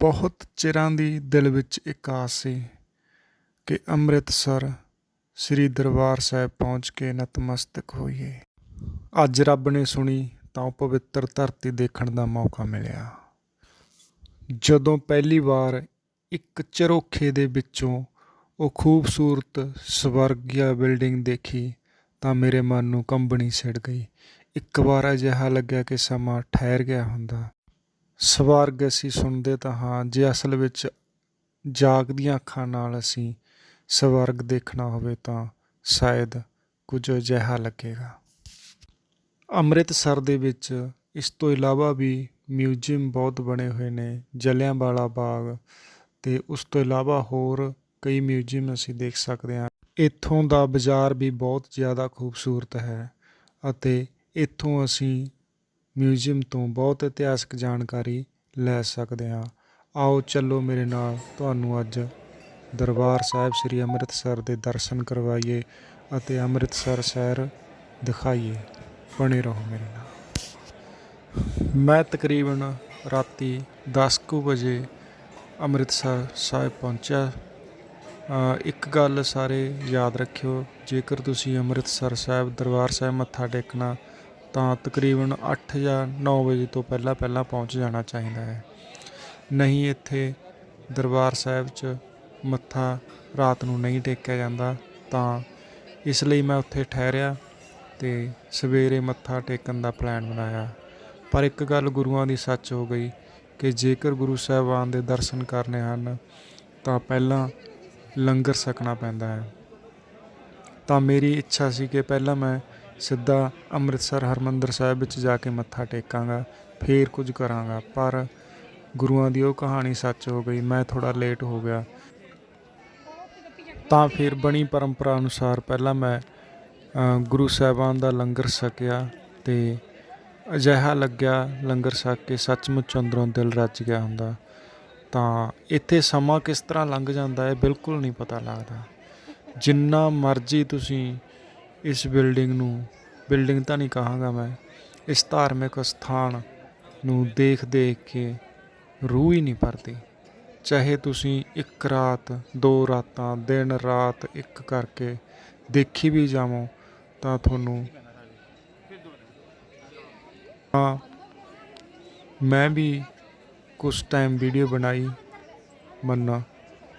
ਬਹੁਤ ਚਿਰਾਂ ਦੀ ਦਿਲ ਵਿੱਚ ਇੱਕ ਆਸ ਸੀ ਕਿ ਅੰਮ੍ਰਿਤਸਰ ਸ੍ਰੀ ਦਰਬਾਰ ਸਾਹਿਬ ਪਹੁੰਚ ਕੇ ਨਤਮਸਤਕ ਹੋਈਏ। ਅੱਜ ਰੱਬ ਨੇ ਸੁਣੀ ਤਾਂ ਉਹ ਪਵਿੱਤਰ ਧਰਤੀ ਦੇਖਣ ਦਾ ਮੌਕਾ ਮਿਲਿਆ। ਜਦੋਂ ਪਹਿਲੀ ਵਾਰ ਇੱਕ ਚਰੋਖੇ ਦੇ ਵਿੱਚੋਂ ਉਹ ਖੂਬਸੂਰਤ ਸਵਰਗੀਆ ਬਿਲਡਿੰਗ ਦੇਖੀ ਤਾਂ ਮੇਰੇ ਮਨ ਨੂੰ ਕੰਬਣੀ ਛਿੜ ਗਈ। ਇੱਕ ਵਾਰ ਅਜਿਹਾ ਲੱਗਿਆ ਕਿ ਸਮਾਂ ਠਹਿਰ ਗਿਆ ਹੁੰਦਾ। ਸਵਰਗ ਅਸੀਂ ਸੁਣਦੇ ਤਾਂ ਹਾਂ, ਜੇ ਅਸਲ ਵਿੱਚ ਜਾਗਦੀਆਂ ਅੱਖਾਂ ਨਾਲ ਅਸੀਂ ਸਵਰਗ ਦੇਖਣਾ ਹੋਵੇ ਤਾਂ ਸ਼ਾਇਦ ਕੁਝ ਅਜਿਹਾ ਲੱਗੇਗਾ। ਅੰਮ੍ਰਿਤਸਰ ਦੇ ਵਿੱਚ ਇਸ ਤੋਂ ਇਲਾਵਾ ਵੀ ਮਿਊਜ਼ੀਅਮ ਬਹੁਤ ਬਣੇ ਹੋਏ ਨੇ, ਜਲਿਆਂਵਾਲਾ ਬਾਗ ਤੇ ਉਸ ਤੋਂ ਇਲਾਵਾ ਹੋਰ ਕਈ ਮਿਊਜ਼ੀਅਮ ਅਸੀਂ ਦੇਖ ਸਕਦੇ ਹਾਂ। ਇੱਥੋਂ ਦਾ ਬਾਜ਼ਾਰ ਵੀ ਬਹੁਤ ਜ਼ਿਆਦਾ ਖੂਬਸੂਰਤ ਹੈ ਅਤੇ ਇੱਥੋਂ ਅਸੀਂ ਮਿਊਜ਼ੀਅਮ ਤੋਂ ਬਹੁਤ ਇਤਿਹਾਸਕ ਜਾਣਕਾਰੀ ਲੈ ਸਕਦੇ ਹਾਂ। ਆਓ ਚੱਲੋ ਮੇਰੇ ਨਾਲ, ਤੁਹਾਨੂੰ ਅੱਜ ਦਰਬਾਰ ਸਾਹਿਬ ਸ੍ਰੀ ਅੰਮ੍ਰਿਤਸਰ ਦੇ ਦਰਸ਼ਨ ਕਰਵਾਈਏ ਅਤੇ ਅੰਮ੍ਰਿਤਸਰ ਸ਼ਹਿਰ ਦਿਖਾਈਏ। ਬਣੇ ਰਹੋ ਮੇਰੇ ਨਾਲ। ਮੈਂ ਤਕਰੀਬਨ ਰਾਤੀ 10 ਕੁ ਵਜੇ ਅੰਮ੍ਰਿਤਸਰ ਸਾਹਿਬ ਪਹੁੰਚਿਆ। ਇੱਕ ਗੱਲ ਸਾਰੇ ਯਾਦ ਰੱਖਿਓ, ਜੇਕਰ ਤੁਸੀਂ ਅੰਮ੍ਰਿਤਸਰ ਸਾਹਿਬ ਦਰਬਾਰ ਸਾਹਿਬ ਮੱਥਾ ਟੇਕਣਾ ਤਾਂ ਤਕਰੀਬਨ 8 ਜਾਂ 9 ਵਜੇ ਤੋਂ ਪਹਿਲਾਂ ਪਹਿਲਾਂ ਪਹੁੰਚ ਜਾਣਾ ਚਾਹੀਦਾ ਹੈ। ਨਹੀਂ ਇੱਥੇ ਦਰਬਾਰ ਸਾਹਿਬ 'ਚ ਮੱਥਾ ਰਾਤ ਨੂੰ ਨਹੀਂ ਟੇਕਿਆ ਜਾਂਦਾ, ਤਾਂ ਇਸ ਲਈ ਮੈਂ ਉੱਥੇ ਠਹਿਰਿਆ ਤੇ ਸਵੇਰੇ ਮੱਥਾ ਟੇਕਣ ਦਾ ਪਲਾਨ ਬਣਾਇਆ। ਪਰ ਇੱਕ ਗੱਲ ਗੁਰੂਆਂ ਦੀ ਸੱਚ ਹੋ ਗਈ ਕਿ ਜੇਕਰ ਗੁਰੂ ਸਾਹਿਬਾਨ ਦੇ ਦਰਸ਼ਨ ਕਰਨੇ ਹਨ, ਤਾਂ ਪਹਿਲਾਂ ਲੰਗਰ ਸਕਣਾ ਪੈਂਦਾ ਹੈ। ਤਾਂ ਮੇਰੀ ਇੱਛਾ ਸੀ ਕਿ ਪਹਿਲਾਂ ਮੈਂ ਸਿੱਧਾ ਅੰਮ੍ਰਿਤਸਰ ਹਰਮੰਦਰ ਸਾਹਿਬ ਵਿੱਚ ਜਾ ਕੇ ਮੱਥਾ ਟੇਕਾਂਗਾ, ਫੇਰ ਕੁਝ ਕਰਾਂਗਾ, ਪਰ ਗੁਰੂਆਂ ਦੀ ਉਹ ਕਹਾਣੀ ਸੱਚ ਹੋ ਗਈ, ਮੈਂ ਥੋੜਾ ਲੇਟ ਹੋ ਗਿਆ। ਤਾਂ ਫਿਰ ਬਣੀ ਪਰੰਪਰਾ ਅਨੁਸਾਰ ਪਹਿਲਾਂ ਮੈਂ ਗੁਰੂ ਸਾਹਿਬਾਨ ਦਾ ਲੰਗਰ ਛਕਿਆ ਤੇ ਅਜਿਹਾ ਲੱਗਿਆ ਲੰਗਰ ਛਕ ਕੇ ਸੱਚਮੁੱਚ ਅੰਦਰੋਂ ਦਿਲ ਰੱਜ ਗਿਆ ਹੁੰਦਾ। ਤਾਂ ਇੱਥੇ ਸਮਾਂ ਕਿਸ ਤਰ੍ਹਾਂ ਲੰਘ ਜਾਂਦਾ ਹੈ ਬਿਲਕੁਲ ਨਹੀਂ ਪਤਾ ਲੱਗਦਾ। ਜਿੰਨਾ ਮਰਜ਼ੀ ਤੁਸੀਂ ਇਸ ਬਿਲਡਿੰਗ ਨੂੰ ਬਿਲਡਿੰਗ ਤਾਂ ਨਹੀਂ ਕਹਾਂਗਾ ਮੈਂ ਇਸ ਧਾਰਮਿਕ ਸਥਾਨ ਨੂੰ ਦੇਖ ਦੇਖ ਕੇ ਰੂਹ ਹੀ ਨਹੀਂ ਭਰਦੀ। ਚਾਹੇ ਤੁਸੀਂ ਇੱਕ ਰਾਤ ਦੋ ਰਾਤਾਂ ਦਿਨ ਰਾਤ ਇੱਕ ਕਰਕੇ ਦੇਖੀ ਵੀ ਜਾਵੋ ਤਾਂ ਤੁਹਾਨੂੰ ਹਾਂ ਮੈਂ ਵੀ ਕੁਝ ਟਾਈਮ ਵੀਡੀਓ ਬਣਾਈ ਮੰਨਾ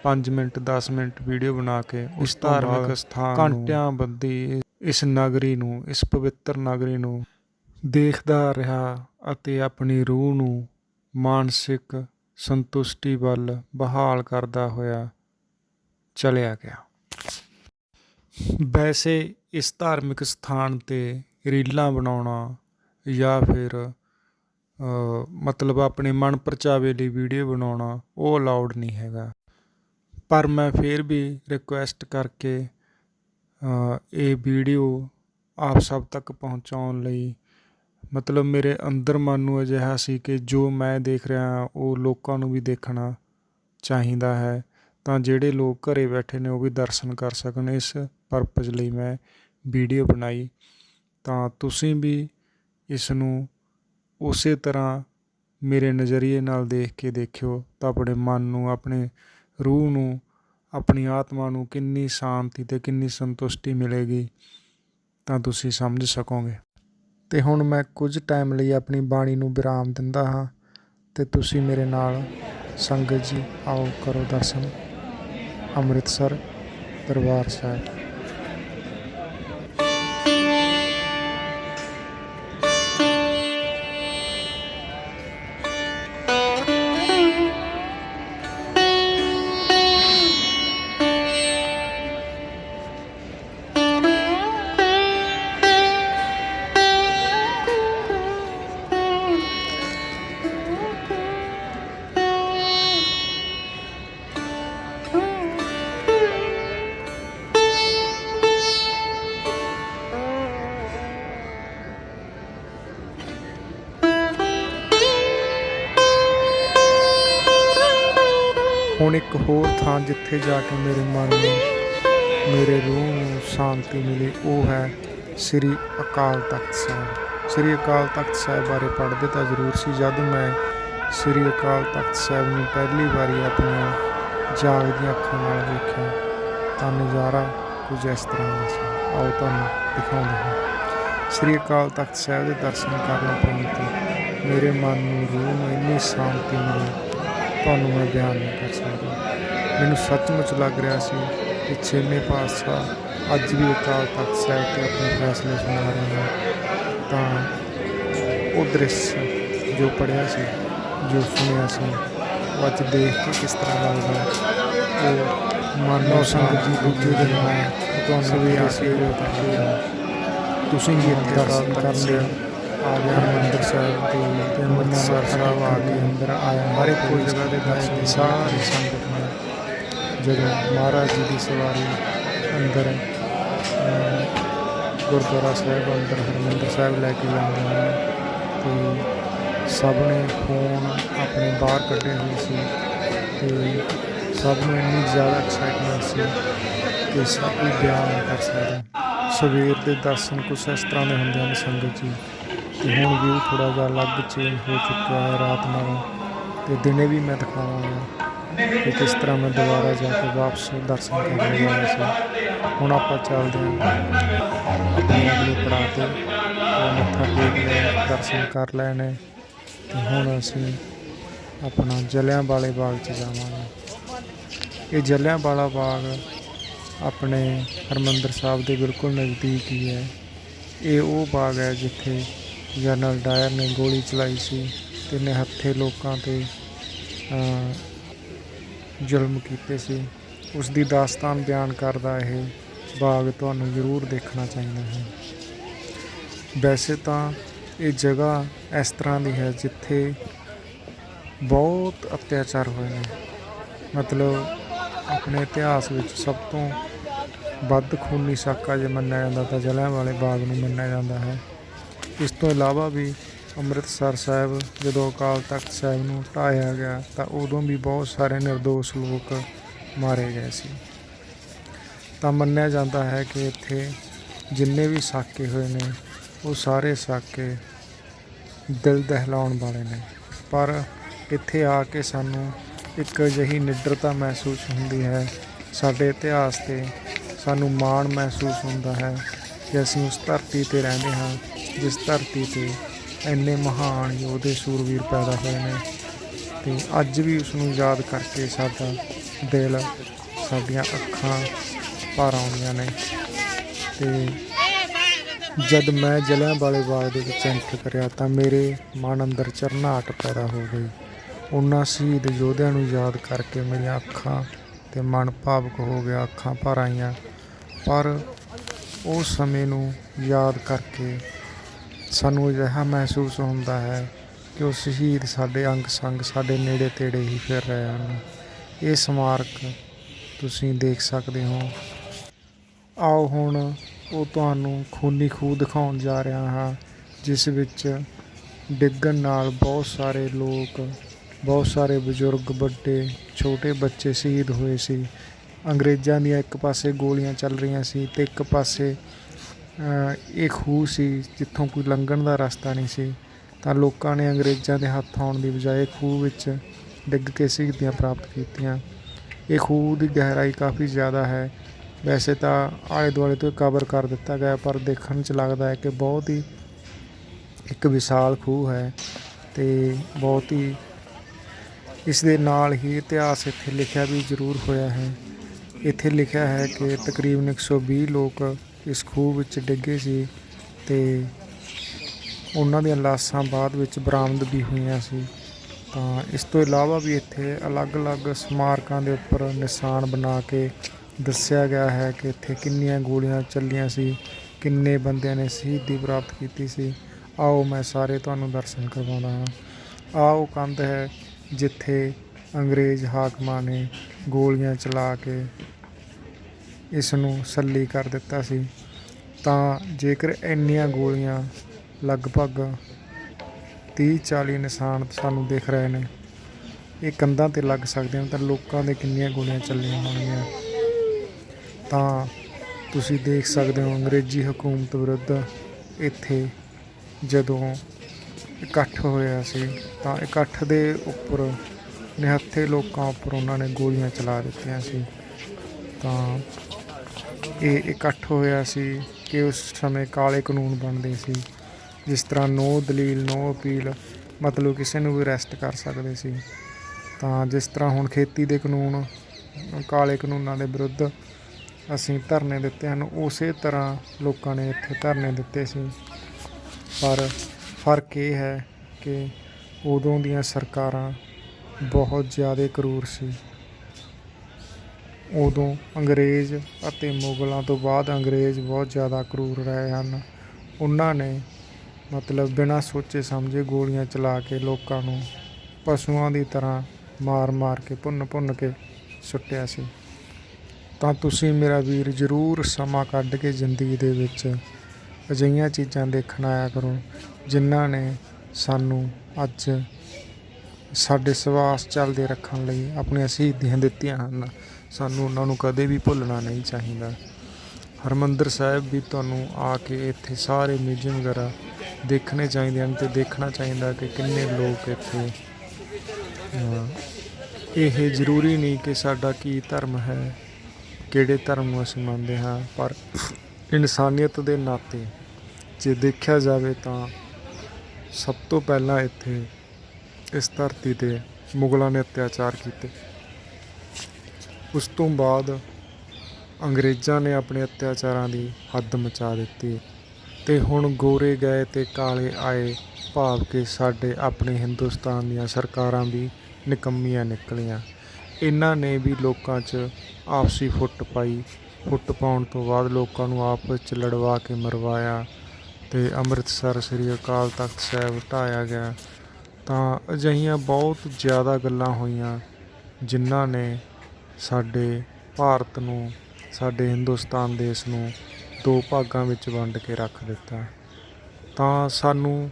5 ਮਿੰਟ 10 ਮਿੰਟ ਵੀਡੀਓ ਬਣਾ ਕੇ ਉਸ ਧਾਰਮਿਕ ਸਥਾਨ ਘੰਟਿਆਂ ਬੰਦੀ ਇਸ ਨਗਰੀ ਨੂੰ, ਇਸ ਪਵਿੱਤਰ ਨਗਰੀ ਨੂੰ ਦੇਖਦਾ ਰਿਹਾ ਅਤੇ ਆਪਣੀ ਰੂਹ ਨੂੰ ਮਾਨਸਿਕ ਸੰਤੁਸ਼ਟੀ ਵੱਲ ਬਹਾਲ ਕਰਦਾ ਹੋਇਆ ਚਲਿਆ ਗਿਆ। ਵੈਸੇ ਇਸ ਧਾਰਮਿਕ ਸਥਾਨ ਤੇ ਰੀਲਾਂ ਬਣਾਉਣਾ ਜਾਂ ਫਿਰ ਮਤਲਬ ਆਪਣੇ ਮਨ ਪਰਚਾਵੇ ਲਈ ਵੀਡੀਓ ਬਣਾਉਣਾ ਉਹ ਅਲਾਉਡ ਨਹੀਂ ਹੈਗਾ। ਪਰ ਮੈਂ ਫਿਰ ਵੀ ਰਿਕੁਐਸਟ ਕਰਕੇ ਇਹ ਵੀਡੀਓ ਆਪ ਸਭ ਤੱਕ ਪਹੁੰਚਾਉਣ ਲਈ ਮਤਲਬ ਮੇਰੇ ਅੰਦਰ ਮਨ ਨੂੰ ਅਜਿਹਾ ਸੀ ਕਿ ਜੋ ਮੈਂ ਦੇਖ ਰਿਹਾ ਹਾਂ, ਉਹ ਲੋਕਾਂ ਨੂੰ ਵੀ ਦੇਖਣਾ ਚਾਹੀਦਾ ਹੈ। ਤਾਂ ਜਿਹੜੇ ਲੋਕ ਘਰੇ ਬੈਠੇ ਨੇ ਉਹ ਵੀ ਦਰਸ਼ਨ ਕਰ ਸਕਣ ਇਸ ਪਰਪਸ ਲਈ ਮੈਂ ਵੀਡੀਓ ਬਣਾਈ। ਤਾਂ ਤੁਸੀਂ ਵੀ ਇਸ ਨੂੰ ਉਸੇ ਤਰ੍ਹਾਂ ਮੇਰੇ ਨਜ਼ਰੀਏ ਨਾਲ ਦੇਖ ਕੇ ਦੇਖਿਓ ਤਾਂ ਆਪਣੇ ਮਨ ਨੂੰ ਆਪਣੇ ਰੂਹ ਨੂੰ ਆਪਣੀ ਆਤਮਾ ਨੂੰ ਕਿੰਨੀ ਸ਼ਾਂਤੀ ਤੇ ਕਿੰਨੀ ਸੰਤੁਸ਼ਟੀ ਮਿਲੇਗੀ ਤਾਂ ਤੁਸੀਂ ਸਮਝ ਸਕੋਗੇ। ਤੇ ਹੁਣ ਮੈਂ ਕੁਝ ਟਾਈਮ ਲਈ ਆਪਣੀ ਬਾਣੀ ਨੂੰ ਵਿਰਾਮ ਦਿੰਦਾ ਹਾਂ ਤੇ ਤੁਸੀਂ ਮੇਰੇ ਨਾਲ ਸੰਗਤ ਜੀ ਆਓ ਕਰੋ ਦਰਸ਼ਨ। ਅੰਮ੍ਰਿਤਸਰ ਦਰਬਾਰ ਸਾਹਿਬ। ਹੁਣ ਇੱਕ ਹੋਰ ਥਾਂ ਜਿੱਥੇ ਜਾ ਕੇ ਮੇਰੇ ਮਨ ਨੂੰ, ਮੇਰੇ ਰੂਹ ਨੂੰ ਸ਼ਾਂਤੀ ਮਿਲੀ, ਉਹ ਹੈ ਸ੍ਰੀ ਅਕਾਲ ਤਖਤ ਸਾਹਿਬ। ਸ੍ਰੀ ਅਕਾਲ ਤਖਤ ਸਾਹਿਬ ਬਾਰੇ ਪੜ੍ਹਦੇ ਤਾਂ ਜ਼ਰੂਰ ਸੀ, ਜਦ ਮੈਂ ਸ੍ਰੀ ਅਕਾਲ ਤਖਤ ਸਾਹਿਬ ਨੂੰ ਪਹਿਲੀ ਵਾਰੀ ਆਪਣੀਆਂ ਜਾਗਦੀਆਂ ਅੱਖਾਂ ਨਾਲ ਵੇਖਿਆ, ਤਾਂ ਨਜ਼ਾਰਾ ਕੁਝ ਇਸ ਤਰ੍ਹਾਂ ਦਾ ਸੀ। ਆਓ ਤੁਹਾਨੂੰ ਦਿਖਾਉਂਦੇ ਹਾਂ। ਸ੍ਰੀ ਅਕਾਲ ਤਖਤ ਸਾਹਿਬ ਦੇ ਦਰਸ਼ਨ ਕਰਨ ਉਪਰੰਤ ਮੇਰੇ ਮਨ ਨੂੰ ਰੂਹ ਨੂੰ ਇੰਨੀ ਸ਼ਾਂਤੀ ਮਿਲੀ ਤੁਹਾਨੂੰ ਮੈਂ ਬਿਆਨ ਨਹੀਂ ਕਰ ਸਕਦਾ। ਮੈਨੂੰ ਸੱਚਮੁੱਚ ਲੱਗ ਰਿਹਾ ਸੀ ਕਿ ਛੇਵੇਂ ਪਾਤਸ਼ਾਹ ਅੱਜ ਵੀ ਅਕਾਲ ਤਖਤ ਸਾਹਿਬ ਤੇ ਆਪਣੇ ਫੈਸਲੇ ਸੁਣਾ ਰਹੇ ਹਨ ਤਾਂ ਉਹ ਦ੍ਰਿਸ਼ ਜੋ ਪੜਿਆ ਸੀ ਜੋ ਸੁਣਿਆ ਸੀ ਉਹ ਅੱਜ ਦੇਖ ਕੇ ਕਿਸ ਤਰ੍ਹਾਂ ਲੱਗਦਾ ਉਹ ਮਾਨੋ ਸੰਗਤ ਜੀ ਦੂਜੇ ਦਿਨ ਮੈਂ ਤੁਹਾਨੂੰ ਵੀ ਆਸਰੇ ਤੱਕ ਤੁਸੀਂ ਇੱਥੇ ਦਰਸ਼ਨ ਕਰਨ ਆ ਗਿਆ ਹਰਿਮੰਦਰ ਸਾਹਿਬ ਤੇ ਤੇ ਅੰਮ੍ਰਿਤਸਰ ਸਾਹਿਬ ਆ ਕੇ ਅੰਦਰ ਆਇਆ ਹਰ ਇੱਕ ਕੋਈ ਜਗ੍ਹਾ ਦੇ ਦਰਸ਼ਨ ਸਾਰੀ ਸੰਗਤ ਨੇ ਜਦੋਂ ਮਹਾਰਾਜ ਜੀ ਦੀ ਸਵਾਰੀ ਅੰਦਰ ਗੁਰਦੁਆਰਾ ਸਾਹਿਬ ਅੰਦਰ, ਹਰਿਮੰਦਰ ਸਾਹਿਬ ਲੈ ਕੇ ਜਾਂਦੇ ਹਨ ਤੇ ਸਭ ਨੇ ਫੋਨ ਆਪਣੇ ਬਾਹਰ ਕੱਢੇ ਹੋਏ ਸੀ ਤੇ ਸਭ ਨੂੰ ਇੰਨੀ ਜ਼ਿਆਦਾ ਐਕਸਾਈਟਮੈਂਟ ਸੀ ਕਿ ਸਭ ਕੋਈ ਬਿਆਨ ਨਹੀਂ ਕਰ ਸਕਦਾ ਸਵੇਰ ਦੇ ਦਰਸ਼ਨ ਕੁਛ ਇਸ ਤਰ੍ਹਾਂ ਦੇ ਹੁੰਦੇ ਹਨ ਸੰਗਤ ਜੀ। ਤੇ ਹੁਣ ਵੀ ਥੋੜਾ ਜਿਹਾ ਅਲੱਗ ਚੇਂਜ ਹੋ ਚੁੱਕਿਆ ਹੈ ਰਾਤ ਨਾਲੋਂ ਤੇ ਦਿਨੇ ਵੀ ਮੈਂ ਦਿਖਾਵਾਂਗਾ ਕਿ ਕਿਸ ਤਰ੍ਹਾਂ ਮੈਂ ਦੁਬਾਰਾ ਜਾ ਕੇ ਵਾਪਸ ਦਰਸ਼ਨ ਕਰਨ ਜਾ ਸੀ। ਹੁਣ ਆਪਾਂ ਚੱਲਦੇ ਹਾਂ। ਆਪਣੇ ਅਗਲੇ ਪੜਾਅ ਤੇ ਮੱਥਾ ਟੇਕ ਲਿਆ ਦਰਸ਼ਨ ਕਰ ਲੈਣੇ ਤੇ ਹੁਣ ਅਸੀਂ ਆਪਣਾ ਜਲਿਆਂਵਾਲੇ ਬਾਗ 'ਚ ਜਾਵਾਂਗੇ। ਇਹ ਜਲਿਆਂਵਾਲਾ ਬਾਗ ਆਪਣੇ ਹਰਮੰਦਰ ਸਾਹਿਬ ਦੇ ਬਿਲਕੁਲ ਨਜ਼ਦੀਕ ਹੀ ਹੈ। ਇਹ ਉਹ ਬਾਗ ਹੈ ਜਿੱਥੇ ਜਨਰਲ ਡਾਇਰ ਨੇ ਗੋਲੀ ਚਲਾਈ ਸੀ ਤੇ ਨਿਹੱਥੇ ਲੋਕਾਂ ਤੇ ਜ਼ੁਲਮ ਕੀਤੇ ਸੀ। ਉਸ ਦੀ ਦਾਸਤਾਨ ਬਿਆਨ ਕਰਦਾ ਇਹ ਬਾਗ ਤੁਹਾਨੂੰ ਜ਼ਰੂਰ ਦੇਖਣਾ ਚਾਹੀਦਾ ਹੈ। ਵੈਸੇ ਤਾਂ ਇਹ ਜਗ੍ਹਾ ਇਸ ਤਰ੍ਹਾਂ ਦੀ ਹੈ ਜਿੱਥੇ ਬਹੁਤ ਅਤਿਆਚਾਰ ਹੋਏ ਨੇ। ਮਤਲਬ ਆਪਣੇ ਇਤਿਹਾਸ ਵਿੱਚ ਸਭ ਤੋਂ ਵੱਧ ਖੂਨੀ ਸਾਕਾ ਜੇ ਮੰਨਿਆ ਜਾਂਦਾ ਤਾਂ ਜਲਿਆਂਵਾਲੇ ਬਾਗ ਨੂੰ ਮੰਨਿਆ ਜਾਂਦਾ ਹੈ। ਇਸ ਤੋਂ ਇਲਾਵਾ ਵੀ ਅੰਮ੍ਰਿਤਸਰ ਸਾਹਿਬ, ਜਦੋਂ ਅਕਾਲ ਤਖਤ ਸਾਹਿਬ ਨੂੰ ਢਾਇਆ ਗਿਆ, ਤਾਂ ਉਦੋਂ ਵੀ ਬਹੁਤ ਸਾਰੇ નિર્ਦੋਸ਼ ਲੋਕ ਮਾਰੇ ਗਏ ਸੀ। ਤਾਂ ਮੰਨਿਆ ਜਾਂਦਾ ਹੈ ਕਿ ਇੱਥੇ ਜਿੰਨੇ ਵੀ ਸਾਕੇ ਹੋਏ ਨੇ, ਉਹ ਸਾਰੇ ਸਾਕੇ ਦਿਲ ਦਹਿਲਾਉਣ ਵਾਲੇ ਨੇ। ਪਰ ਇੱਥੇ ਆ ਕੇ ਸਾਨੂੰ ਇੱਕ ਅਜਿਹੀ ਨਿਡਰਤਾ ਮਹਿਸੂਸ ਹੁੰਦੀ ਹੈ, ਸਾਡੇ ਇਤਿਹਾਸ ਤੇ ਸਾਨੂੰ ਮਾਣ ਮਹਿਸੂਸ ਹੁੰਦਾ ਹੈ ਕਿ ਅਸੀਂ ਉਸ ਧਰਤੀ ਤੇ ਰਹਿੰਦੇ ਹਾਂ ਜਿਸ ਧਰਤੀ ਤੇ ਇੰਨੇ ਮਹਾਨ ਯੋਧੇ ਸੂਰਵੀਰ ਪੈਦਾ ਹੋਏ ਨੇ ਤੇ ਅੱਜ ਵੀ ਉਸ ਨੂੰ ਯਾਦ ਕਰਕੇ ਸਾਡਾ ਦਿਲ ਸਾਡੀਆਂ ਅੱਖਾਂ ਭਰ ਆਉਂਦੀਆਂ ਨੇ ਤੇ ਜਦ ਮੈਂ ਜਲਿਆਂਵਾਲੇ ਬਾਗ ਦੇ ਵਿੱਚ ਐਂਟਰ ਕਰਿਆ ਤਾਂ ਮੇਰੇ ਮਨ ਅੰਦਰ ਚਰਨਾਹਟ ਪੈਦਾ ਹੋ ਗਈ। ਉਹਨਾਂ ਸ਼ਹੀਦ ਯੋਧਿਆਂ ਨੂੰ ਯਾਦ ਕਰਕੇ ਮੇਰੀਆਂ ਅੱਖਾਂ ਤੇ ਮਨ ਭਾਵਕ ਹੋ ਗਿਆ, ਅੱਖਾਂ ਭਰ ਆਈਆਂ। ਪਰ ਉਸ ਸਮੇਂ ਨੂੰ ਯਾਦ ਕਰਕੇ ਸਾਨੂੰ ਅਜਿਹਾ ਮਹਿਸੂਸ ਹੁੰਦਾ ਹੈ ਕਿ ਉਹ ਸ਼ਹੀਦ ਸਾਡੇ ਅੰਗ ਸੰਗ ਸਾਡੇ ਨੇੜੇ ਤੇੜੇ ਹੀ ਫਿਰ ਰਹੇ ਹਨ। ਇਹ ਸਮਾਰਕ ਤੁਸੀਂ ਦੇਖ ਸਕਦੇ ਹੋ। ਆਓ ਹੁਣ ਉਹ ਤੁਹਾਨੂੰ ਖੂਨੀ ਖੂਹ ਦਿਖਾਉਣ ਜਾ ਰਿਹਾ ਹਾਂ, ਜਿਸ ਵਿੱਚ ਡਿੱਗਣ ਨਾਲ ਬਹੁਤ ਸਾਰੇ ਲੋਕ, ਬਹੁਤ ਸਾਰੇ ਬਜ਼ੁਰਗ, ਵੱਡੇ, ਛੋਟੇ ਬੱਚੇ ਸ਼ਹੀਦ ਹੋਏ ਸੀ। ਅੰਗਰੇਜ਼ਾਂ ਦੀਆਂ ਇੱਕ ਪਾਸੇ ਗੋਲੀਆਂ ਚੱਲ ਰਹੀਆਂ ਸੀ ਤੇ ਇੱਕ ਪਾਸੇ ਇਹ ਖੂਹ ਸੀ, ਜਿੱਥੋਂ ਕੋਈ ਲੰਘਣ ਦਾ ਰਸਤਾ ਨਹੀਂ ਸੀ। ਤਾਂ ਲੋਕਾਂ ਨੇ ਅੰਗਰੇਜ਼ਾਂ ਦੇ ਹੱਥ ਆਉਣ ਦੀ ਬਜਾਏ ਖੂਹ ਵਿੱਚ ਡਿੱਗ ਕੇ ਸ਼ਹੀਦੀਆਂ ਪ੍ਰਾਪਤ ਕੀਤੀਆਂ। ਇਹ ਖੂਹ ਦੀ ਗਹਿਰਾਈ ਕਾਫੀ ਜ਼ਿਆਦਾ ਹੈ। ਵੈਸੇ ਤਾਂ ਆਲੇ ਦੁਆਲੇ ਤੋਂ ਕਵਰ ਕਰ ਦਿੱਤਾ ਗਿਆ, ਪਰ ਦੇਖਣ 'ਚ ਲੱਗਦਾ ਹੈ ਕਿ ਬਹੁਤ ਹੀ ਇੱਕ ਵਿਸ਼ਾਲ ਖੂਹ ਹੈ ਤੇ ਬਹੁਤ ਹੀ ਇਸ ਦੇ ਨਾਲ ਹੀ ਇਤਿਹਾਸ ਇੱਥੇ ਲਿਖਿਆ ਵੀ ਜ਼ਰੂਰ ਹੋਇਆ ਹੈ। ਇੱਥੇ ਲਿਖਿਆ ਹੈ ਕਿ ਤਕਰੀਬਨ 120 ਲੋਕ ਇਸ ਖੂਹ ਵਿੱਚ ਡਿੱਗੇ ਸੀ ਤੇ ਉਹਨਾਂ ਦੀਆਂ ਲਾਸ਼ਾਂ ਬਾਅਦ ਵਿੱਚ ਬਰਾਮਦ ਵੀ ਹੋਈਆਂ ਸੀ। ਤਾਂ ਇਸ ਤੋਂ ਇਲਾਵਾ ਵੀ ਇੱਥੇ ਅਲੱਗ-ਅਲੱਗ ਸਮਾਰਕਾਂ ਦੇ ਉੱਪਰ ਨਿਸ਼ਾਨ ਬਣਾ ਕੇ ਦੱਸਿਆ ਗਿਆ ਹੈ ਕਿ ਇੱਥੇ ਕਿੰਨੀਆਂ ਗੋਲੀਆਂ ਚੱਲੀਆਂ ਸੀ, ਕਿੰਨੇ ਬੰਦਿਆਂ ਨੇ ਸ਼ਹੀਦੀ ਪ੍ਰਾਪਤ ਕੀਤੀ ਸੀ। ਆਓ ਮੈਂ ਸਾਰੇ ਤੁਹਾਨੂੰ ਦਰਸ਼ਨ ਕਰਵਾਉਂਦਾ ਹਾਂ। ਆਓ ਕੰਧ ਹੈ ਜਿੱਥੇ ਅੰਗਰੇਜ਼ ਹਾਕਮਾਂ ਨੇ ਗੋਲੀਆਂ ਚਲਾ ਕੇ ਇਸ ਨੂੰ ਸੱਲੀ ਕਰ ਦਿੱਤਾ ਸੀ, ਤਾਂ ਜੇਕਰ ਇੰਨੀਆਂ ਗੋਲੀਆਂ ਲਗਭਗ 30 40 ਨਿਸ਼ਾਨ ਸਾਨੂੰ ਦਿਖ ਰਹੇ ਨੇ, ਇਹ ਕੰਧਾਂ ਤੇ ਲੱਗ ਸਕਦੇ ਹਨ ਤਾਂ ਲੋਕਾਂ ਦੇ ਕਿੰਨੀਆਂ ਗੋਲੀਆਂ ਚੱਲੀਆਂ ਹੋਣਗੀਆਂ। ਤਾਂ ਤੁਸੀਂ ਦੇਖ ਸਕਦੇ ਹੋ, ਅੰਗਰੇਜ਼ੀ ਹਕੂਮਤ ਵਿਰੁੱਧ ਇੱਥੇ ਜਦੋਂ ਇਕੱਠ ਹੋਇਆ ਸੀ, ਤਾਂ ਇਕੱਠ ਦੇ ਉੱਪਰ ਨਿਹੱਥੇ ਲੋਕਾਂ ਉੱਪਰ ਉਹਨਾਂ ਨੇ ਗੋਲੀਆਂ ਚਲਾ ਦਿੱਤੀਆਂ ਸੀ। ਤਾਂ ਇਹ ਇਕੱਠ ਹੋਇਆ ਸੀ ਕਿ ਉਸ ਸਮੇਂ ਕਾਲੇ ਕਾਨੂੰਨ ਬਣਦੇ ਸੀ, ਜਿਸ ਤਰ੍ਹਾਂ ਨੋ ਦਲੀਲ, ਨੋ ਅਪੀਲ, ਮਤਲਬ ਕਿਸੇ ਨੂੰ ਵੀ ਅਰੈਸਟ ਕਰ ਸਕਦੇ ਸੀ। ਤਾਂ ਜਿਸ ਤਰ੍ਹਾਂ ਹੁਣ ਖੇਤੀ ਦੇ ਕਾਨੂੰਨ, ਕਾਲੇ ਕਾਨੂੰਨਾਂ ਦੇ ਵਿਰੁੱਧ ਅਸੀਂ ਧਰਨੇ ਦਿੱਤੇ ਹਨ, ਉਸੇ ਤਰ੍ਹਾਂ ਲੋਕਾਂ ਨੇ ਇੱਥੇ ਧਰਨੇ ਦਿੱਤੇ ਸੀ। ਪਰ ਫ਼ਰਕ ਇਹ ਹੈ ਕਿ ਉਦੋਂ ਦੀਆਂ ਸਰਕਾਰਾਂ ਬਹੁਤ ਜ਼ਿਆਦਾ ਕਰੂਰ ਸੀ। ਉਦੋਂ ਅੰਗਰੇਜ਼ ਅਤੇ ਮੁਗਲਾਂ ਤੋਂ ਬਾਅਦ ਅੰਗਰੇਜ਼ ਬਹੁਤ ਜ਼ਿਆਦਾ ਕਰੂਰ ਰਹੇ ਹਨ। ਉਹਨਾਂ ਨੇ ਮਤਲਬ ਬਿਨਾਂ ਸੋਚੇ ਸਮਝੇ ਗੋਲੀਆਂ ਚਲਾ ਕੇ ਲੋਕਾਂ ਨੂੰ ਪਸ਼ੂਆਂ ਦੀ ਤਰ੍ਹਾਂ ਮਾਰ-ਮਾਰ ਕੇ ਭੁੰਨ-ਭੁੰਨ ਕੇ ਸੁੱਟਿਆ ਸੀ। ਤਾਂ ਤੁਸੀਂ ਮੇਰਾ ਵੀਰ ਜ਼ਰੂਰ ਸਮਾਂ ਕੱਢ ਕੇ ਜ਼ਿੰਦਗੀ ਦੇ ਵਿੱਚ ਅਜਿਹੀਆਂ ਚੀਜ਼ਾਂ ਦੇਖਣ ਆਇਆ ਕਰੋ ਜਿਨ੍ਹਾਂ ਨੇ ਸਾਨੂੰ ਅੱਜ ਸਾਡੇ ਸਵਾਸ ਚੱਲਦੇ ਰੱਖਣ ਲਈ ਆਪਣੀਆਂ ਸ਼ਹੀਦੀਆਂ ਦਿੱਤੀਆਂ ਹਨ। ਸਾਨੂੰ ਉਹਨਾਂ ਨੂੰ ਕਦੇ ਵੀ ਭੁੱਲਣਾ ਨਹੀਂ ਚਾਹੀਦਾ। ਹਰਮੰਦਰ ਸਾਹਿਬ ਵੀ ਤੁਹਾਨੂੰ ਆ ਕੇ ਇੱਥੇ ਸਾਰੇ ਮਿਊਜ਼ੀਅਮ ਵਗੈਰਾ ਦੇਖਣੇ ਚਾਹੀਦੇ ਹਨ ਤੇ ਦੇਖਣਾ ਚਾਹੀਦਾ ਕਿ ਕਿੰਨੇ ਲੋਕ ਇੱਥੇ ਇਹ ਜ਼ਰੂਰੀ ਨਹੀਂ ਕਿ ਸਾਡਾ ਕੀ ਧਰਮ ਹੈ, ਕਿਹੜੇ ਧਰਮ ਨੂੰ ਅਸੀਂ ਮੰਨਦੇ ਹਾਂ, ਪਰ ਇਨਸਾਨੀਅਤ ਦੇ ਨਾਤੇ ਜੇ ਦੇਖਿਆ ਜਾਵੇ ਤਾਂ ਸਭ ਤੋਂ ਪਹਿਲਾਂ ਇੱਥੇ ਇਸ ਧਰਤੀ ਤੇ ਮੁਗਲਾਂ ਨੇ ਅਤਿਆਚਾਰ ਕੀਤੇ। ਉਸ ਤੋਂ ਬਾਅਦ ਅੰਗਰੇਜ਼ਾਂ ਨੇ ਆਪਣੇ ਅਤਿਆਚਾਰਾਂ ਦੀ ਹੱਦ ਮਚਾ ਦਿੱਤੀ ਤੇ ਹੁਣ ਗੋਰੇ ਗਏ ਤੇ ਕਾਲੇ ਆਏ ਭਾਵ ਕਿ ਸਾਡੇ ਆਪਣੇ ਹਿੰਦੁਸਤਾਨ ਦੀਆਂ ਸਰਕਾਰਾਂ ਵੀ ਨਿਕੰਮੀਆਂ ਨਿਕਲੀਆਂ। ਇਹਨਾਂ ਨੇ ਵੀ ਲੋਕਾਂ 'ਚ ਆਪਸੀ ਫੁੱਟ ਪਾਈ। ਫੁੱਟ ਪਾਉਣ ਤੋਂ ਬਾਅਦ ਲੋਕਾਂ ਨੂੰ ਆਪਸ ਵਿੱਚ ਲੜਵਾ ਕੇ ਮਰਵਾਇਆ ਤੇ ਅੰਮ੍ਰਿਤਸਰ ਸ੍ਰੀ ਅਕਾਲ ਤਖਤ ਸਾਹਿਬ ਢਾਇਆ ਗਿਆ। ਤਾਂ ਅਜਿਹੀਆਂ ਬਹੁਤ ਜ਼ਿਆਦਾ ਗੱਲਾਂ ਹੋਈਆਂ ਜਿਨ੍ਹਾਂ ਨੇ ਸਾਡੇ ਭਾਰਤ ਨੂੰ, ਸਾਡੇ ਹਿੰਦੁਸਤਾਨ ਦੇਸ਼ ਨੂੰ ਦੋ ਭਾਗਾਂ ਵਿੱਚ ਵੰਡ ਕੇ ਰੱਖ ਦਿੱਤਾ। ਤਾਂ ਸਾਨੂੰ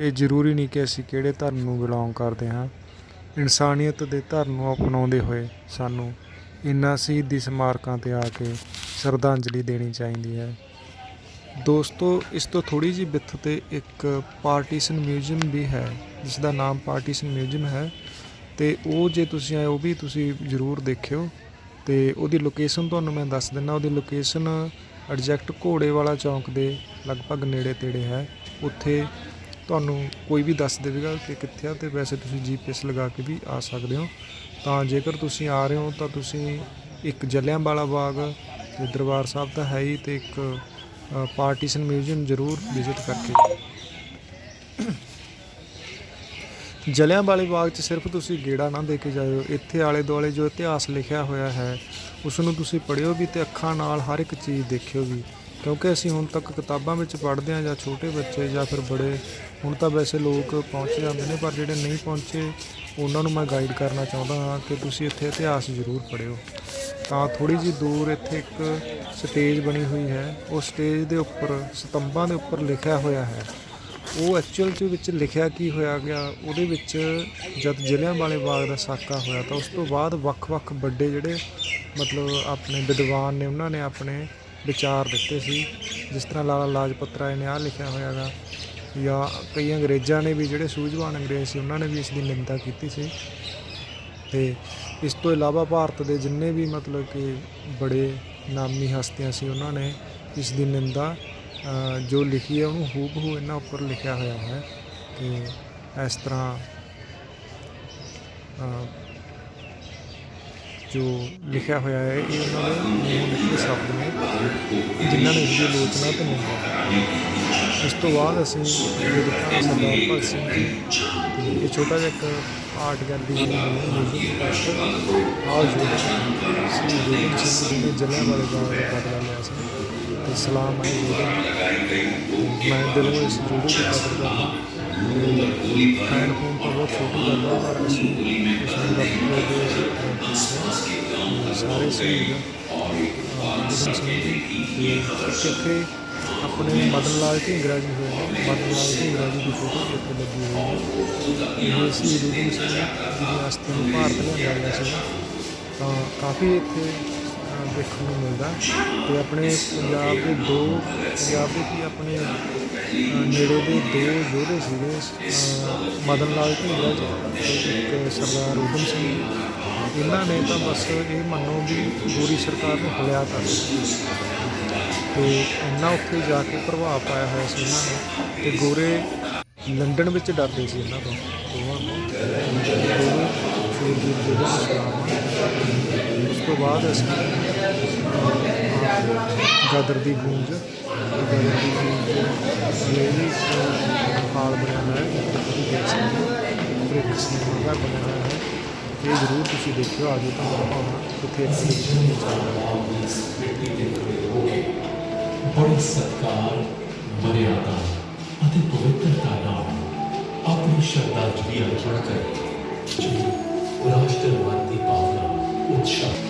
ਇਹ ਜ਼ਰੂਰੀ ਨਹੀਂ ਕਿ ਅਸੀਂ ਕਿਹੜੇ ਧਰਮ ਨੂੰ ਬਿਲੋਂਗ ਕਰਦੇ ਹਾਂ। ਇਨਸਾਨੀਅਤ ਦੇ ਧਰਮ ਨੂੰ ਅਪਣਾਉਂਦੇ ਹੋਏ ਸਾਨੂੰ ਇਨ੍ਹਾਂ ਸ਼ਹੀਦੀ ਸਮਾਰਕਾਂ ਤੇ ਆ ਕੇ ਸ਼ਰਧਾਂਜਲੀ ਦੇਣੀ ਚਾਹੀਦੀ ਹੈ। ਦੋਸਤੋ, ਇਸ ਤੋਂ ਥੋੜੀ ਜਿਹੀ ਬਿੱਥ ਤੇ ਇੱਕ ਪਾਰਟੀਸ਼ਨ ਮਿਊਜ਼ੀਅਮ ਵੀ ਹੈ ਜਿਸ ਦਾ ਨਾਮ ਪਾਰਟੀਸ਼ਨ ਮਿਊਜ਼ੀਅਮ ਹੈ। ਤੇ ਉਹ ਜੇ ਤੁਸੀਂ ਆਏ ਉਹ ਵੀ ਤੁਸੀਂ ਜ਼ਰੂਰ ਦੇਖਿਓ। ਤੇ ਉਹਦੀ ਲੋਕੇਸ਼ਨ ਤੁਹਾਨੂੰ ਮੈਂ ਦੱਸ ਦਿੰਦਾ, ਉਹਦੀ ਲੋਕੇਸ਼ਨ ਐਗਜ਼ੈਕਟ ਘੋੜੇ ਵਾਲਾ ਚੌਂਕ ਦੇ ਲਗਭਗ ਨੇੜੇ ਤੇੜੇ ਹੈ। ਉੱਥੇ ਤੁਹਾਨੂੰ ਕੋਈ ਵੀ ਦੱਸ ਦੇਵੇਗਾ ਕਿ ਕਿੱਥੇ ਆ ਤੇ ਵੈਸੇ ਤੁਸੀਂ ਜੀਪੀਐਸ ਲਗਾ ਕੇ ਵੀ ਆ ਸਕਦੇ ਹੋ। ਤਾਂ ਜੇਕਰ ਤੁਸੀਂ ਆ ਰਹੇ ਹੋ, ਤਾਂ ਤੁਸੀਂ ਇੱਕ ਜਲਿਆਂਵਾਲਾ ਬਾਗ ਤੇ ਦਰਬਾਰ ਸਾਹਿਬ ਤਾਂ ਹੈ ਹੀ ਤੇ ਇੱਕ ਪਾਰਟੀਸ਼ਨ ਮਿਊਜ਼ੀਅਮ ਜ਼ਰੂਰ ਵਿਜ਼ਿਟ ਕਰਕੇ ਜਲਿਆਂਵਾਲੇ ਬਾਗ 'ਚ ਸਿਰਫ ਤੁਸੀਂ ਗੇੜਾ ਨਾ ਦੇ ਕੇ ਜਾਇਓ। ਇੱਥੇ ਆਲੇ ਦੁਆਲੇ ਜੋ ਇਤਿਹਾਸ ਲਿਖਿਆ ਹੋਇਆ ਹੈ ਉਸ ਨੂੰ ਤੁਸੀਂ ਪੜ੍ਹਿਓ ਵੀ ਤੇ ਅੱਖਾਂ ਨਾਲ ਹਰ ਇੱਕ ਚੀਜ਼ ਦੇਖਿਓ ਵੀ। ਕਿਉਂਕਿ ਅਸੀਂ ਹੁਣ ਤੱਕ ਕਿਤਾਬਾਂ ਵਿੱਚ ਪੜ੍ਹਦੇ ਹਾਂ ਜਾਂ ਛੋਟੇ ਬੱਚੇ ਜਾਂ ਫਿਰ ਬੜੇ, ਹੁਣ ਤਾਂ ਵੈਸੇ ਲੋਕ ਪਹੁੰਚ ਜਾਂਦੇ ਨੇ, ਪਰ ਜਿਹੜੇ ਨਹੀਂ ਪਹੁੰਚੇ, ਉਹਨਾਂ ਨੂੰ ਮੈਂ ਗਾਈਡ ਕਰਨਾ ਚਾਹੁੰਦਾ ਹਾਂ ਕਿ ਤੁਸੀਂ ਇੱਥੇ ਇਤਿਹਾਸ ਜ਼ਰੂਰ ਪੜ੍ਹਿਓ। ਤਾਂ ਥੋੜੀ ਜਿਹੀ ਦੂਰ ਇੱਥੇ ਇੱਕ ਸਟੇਜ ਬਣੀ ਹੋਈ ਹੈ। ਉਹ ਸਟੇਜ ਦੇ ਉੱਪਰ, ਸਤੰਭਾਂ ਦੇ ਉੱਪਰ ਲਿਖਿਆ ਹੋਇਆ ਹੈ। ਉਹ ਐਕਚੁਅਲ ਚ ਵਿੱਚ ਲਿਖਿਆ ਕੀ ਹੋਇਆ ਗਿਆ, ਉਹਦੇ ਵਿੱਚ ਜਦ ਜਲਿਆਂਵਾਲੇ ਬਾਗ ਦਾ ਸਾਕਾ ਹੋਇਆ ਤਾਂ ਉਸ ਤੋਂ ਬਾਅਦ ਵੱਖ-ਵੱਖ ਵੱਡੇ ਜਿਹੜੇ ਮਤਲਬ ਆਪਣੇ ਵਿਦਵਾਨ ਨੇ ਉਹਨਾਂ ਨੇ ਆਪਣੇ ਵਿਚਾਰ ਦਿੱਤੇ ਸੀ। ਜਿਸ ਤਰ੍ਹਾਂ ਲਾਲਾ ਲਾਜਪਤ ਰਾਏ ਨੇ ਆਹ ਲਿਖਿਆ ਹੋਇਆਗਾ ਜਾਂ ਕਈ ਅੰਗਰੇਜ਼ਾਂ ਨੇ ਵੀ ਜਿਹੜੇ ਸੂਝਵਾਨ ਅੰਗਰੇਜ਼ ਸੀ, ਉਹਨਾਂ ਨੇ ਵੀ ਇਸ ਦੀ ਨਿੰਦਾ ਕੀਤੀ ਸੀ। ਤੇ ਇਸ ਤੋਂ ਇਲਾਵਾ ਭਾਰਤ ਦੇ ਜਿੰਨੇ ਵੀ ਮਤਲਬ ਕਿ ਬੜੇ ਨਾਮੀ ਹਸਤੀਆਂ ਸੀ, ਉਹਨਾਂ ਨੇ ਇਸ ਦੀ ਨਿੰਦਾ ਜੋ ਲਿਖੀ ਹੈ ਉਹਨੂੰ ਹੂਬਹੂ ਇਹਨਾਂ ਉੱਪਰ ਲਿਖਿਆ ਹੋਇਆ ਹੈ ਕਿ ਇਸ ਤਰ੍ਹਾਂ ਜੋ ਲਿਖਿਆ ਹੋਇਆ ਹੈ, ਇਹ ਉਹਨਾਂ ਦੇ ਮੂੰਹੋਂ ਨਿਕਲੇ ਸ਼ਬਦ ਨੇ, ਜਿਨ੍ਹਾਂ ਨੇ ਇਸ ਦੀ ਆਲੋਚਨਾ ਤੇ ਨਿੰਦਾ ਇਸ ਤੋਂ ਬਾਅਦ ਅਸੀਂ ਜੇ ਦੇਖਾਂ ਸਰਦਾਰ ਭਗਤ ਸਿੰਘ ਜੀ, ਇਹ ਛੋਟਾ ਜਿਹਾ ਇੱਕ ਆਰਟ ਗੈਲਰੀ ਬਣੀ ਹੋਈ ਹੈ, ਮਿਊਜ਼ੀਅਮ ਦੇ ਪਾਸ ਆਓ ਸ੍ਰੀ ਗੋਬਿੰਦ ਸਿੰਘ ਜੀ ਨੇ ਜਲਿਆਂਵਾਲੇ ਬਾਗ ਦਾ ਬਦਲਾ ਲਿਆ ਸੀ। ਤੇ ਸਲਾਮ ਹੈ ਜੀ ਮੈਂ ਦਿਲੋਂ ਇਸ ਜੋੜੇ ਦੀ ਕਦਰ ਕਰਦਾ ਤੇ ਫੈਨ ਫੋਨ ਤਾਂ ਬਹੁਤ ਛੋਟੀ ਗੱਲ ਹੈ ਪਰ ਅਸੀਂ ਇਸ ਨੂੰ ਰੱਖਦੇ ਦੇ ਸਾਰੇ ਸ਼ਹੀਦ ਗੋਬਿੰਦ ਸਿੰਘ ਜੀ ਤੇ ਇੱਕ ਇੱਥੇ ਆਪਣੇ ਮਦਨ ਲਾਲ ਢੀਂਗਰਾ ਜੀ ਹੋਏ ਨੇ ਮਦਨ ਲਾਲ ਢੀਂਗਰਾ ਜੀ ਦੀ ਫੋਟੋ ਵੀ ਇੱਥੇ ਲੱਗੀ ਦੇਖਣ ਨੂੰ ਮਿਲਦਾ ਤੇ ਆਪਣੇ ਪੰਜਾਬ ਦੇ ਦੋ, ਪੰਜਾਬ ਦੇ ਕੀ ਆਪਣੇ ਨੇੜੇ ਦੇ ਦੋ ਯੋਧੇ ਸੀਗੇ ਮਦਨ ਲਾਲ ਢੀਂਗਰਾ ਜੀ ਤੇ ਇੱਕ ਸਰਦਾਰ ਊਧਮ ਸਿੰਘ। ਜੀ। ਇਹਨਾਂ ਨੇ ਤਾਂ ਬਸ ਇਹ ਮੰਨੋ ਵੀ ਗੋਰੀ ਸਰਕਾਰ ਨੂੰ ਹਲਿਆ ਕਰ ਦਿੱਤਾ। ਤੇ ਇੰਨਾ ਉੱਥੇ ਜਾ ਕੇ ਪ੍ਰਭਾਵ ਪਾਇਆ ਹੋਇਆ ਸੀ ਇਹਨਾਂ ਨੇ ਤੇ ਗੋਰੇ ਲੰਡਨ ਵਿੱਚ ਡਰਦੇ ਸੀ ਇਹਨਾਂ ਤੋਂ। ਦੋਵਾਂ ਤੋਂ ਦੋਵੇਂ ਸ਼ੂਰਵੀਰ ਜਿਹੜੇ ਮੁਸਲਮਾਨ ਤੋਂ ਬਾਅਦ ਅਸੀਂ ਗਾਦਰ ਦੀ ਗੂੰਜ, ਗਦਰ ਦੀ ਗੂੰਜ ਇਹ ਹਾਲ ਬਣਿਆ ਹੋਇਆ ਹੈ ਤੁਸੀਂ ਦੇਖ ਸਕਦੇ ਹੋ ਉੱਪਰ ਸਿਨੇਮਾ ਬਣਿਆ ਹੋਇਆ ਹੈ। ਇਹ ਜ਼ਰੂਰ ਤੁਸੀਂ ਦੇਖਿਓ, ਆਜੋ ਤਾਂ ਦਿਖਾਉਣਾ ਕਿੱਥੇ ਇੱਥੇ ਸਤਕਾਰ, ਮਰਿਆਦਾ ਅਤੇ ਪਵਿੱਤਰਤਾ ਨਾਲ ਆਪਣੀ ਸ਼ਰਧਾਂਜਲੀ ਅਰਪਣ ਕਰੇ। ਰਾਸ਼ਟਰਵਾਦੀ ਭਾਵਨਾ, ਉਤਸ਼ਾਹ।